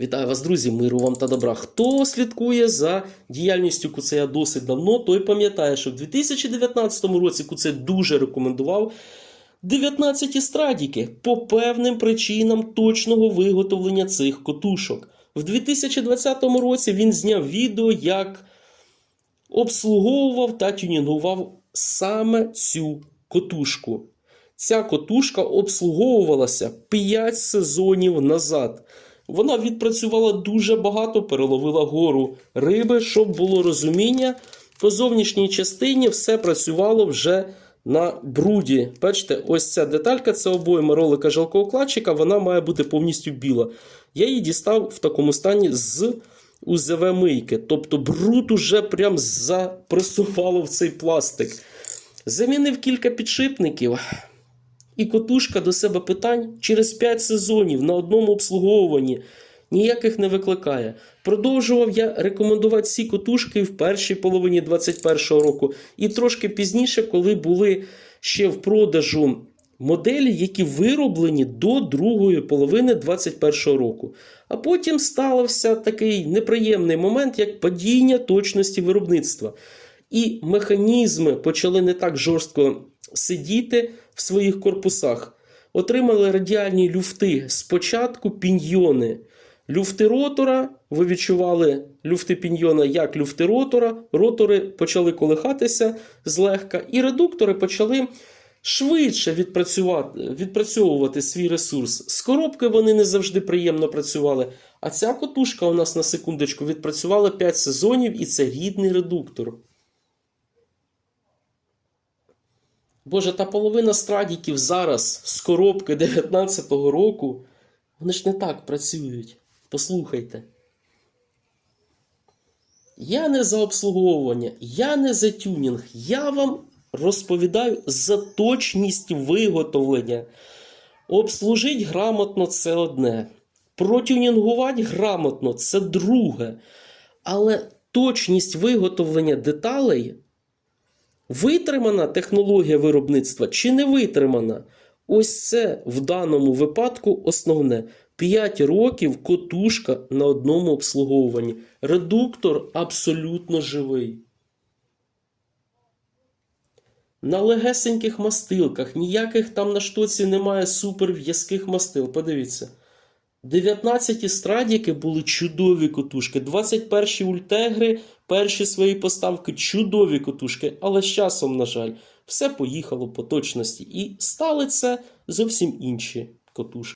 Вітаю вас, друзі! Миру вам та добра. Хто слідкує за діяльністю Куцея досить давно, той пам'ятає, що в 2019 році Куцей дуже рекомендував 19 страдіки по певним причинам точного виготовлення цих котушок. В 2020 році він зняв відео, як обслуговував та тюнінгував саме цю котушку. Ця котушка обслуговувалася 5 сезонів назад. Вона відпрацювала дуже багато, переловила гору риби, щоб було розуміння. По зовнішній частині все працювало вже на бруді. Бачите, ось ця деталька, це обойма ролика жалкоукладчика, вона має бути повністю біла. Я її дістав в такому стані з УЗВ мийки. Тобто бруд уже прям запресувало в цей пластик. Замінив кілька підшипників. І котушка до себе питань через 5 сезонів на одному обслуговуванні ніяких не викликає. Продовжував я рекомендувати ці котушки в першій половині 2021 року, і трошки пізніше, коли були ще в продажу моделі, які вироблені до другої половини 2021 року. А потім стався такий неприємний момент, як падіння точності виробництва. І механізми почали не так жорстко сидіти в своїх корпусах. Отримали радіальні люфти. Спочатку піньйони. Люфти ротора, ви відчували люфти піньйона як люфти ротора. Ротори почали колихатися злегка, і редуктори почали швидше відпрацьовувати свій ресурс. З коробки вони не завжди приємно працювали. А ця котушка у нас на секундочку відпрацювала 5 сезонів, і це рідний редуктор. Боже, та половина страдіків зараз з коробки 19-го року, вони ж не так працюють. Послухайте. Я не за обслуговування, я не за тюнінг. Я вам розповідаю за точність виготовлення. Обслужить грамотно це одне. Протюнінгувати грамотно це друге. Але точність виготовлення деталей Витримана технологія виробництва чи не витримана? Ось це в даному випадку основне. 5 років котушка на одному обслуговуванні. Редуктор абсолютно живий. На легесеньких мастилках, ніяких там на штоці немає супер в'язких мастил. Подивіться. 19 страдіки були чудові котушки. 21 ультегри, перші свої поставки чудові котушки, але з часом, на жаль, все поїхало по точності. І стали це зовсім інші котушки.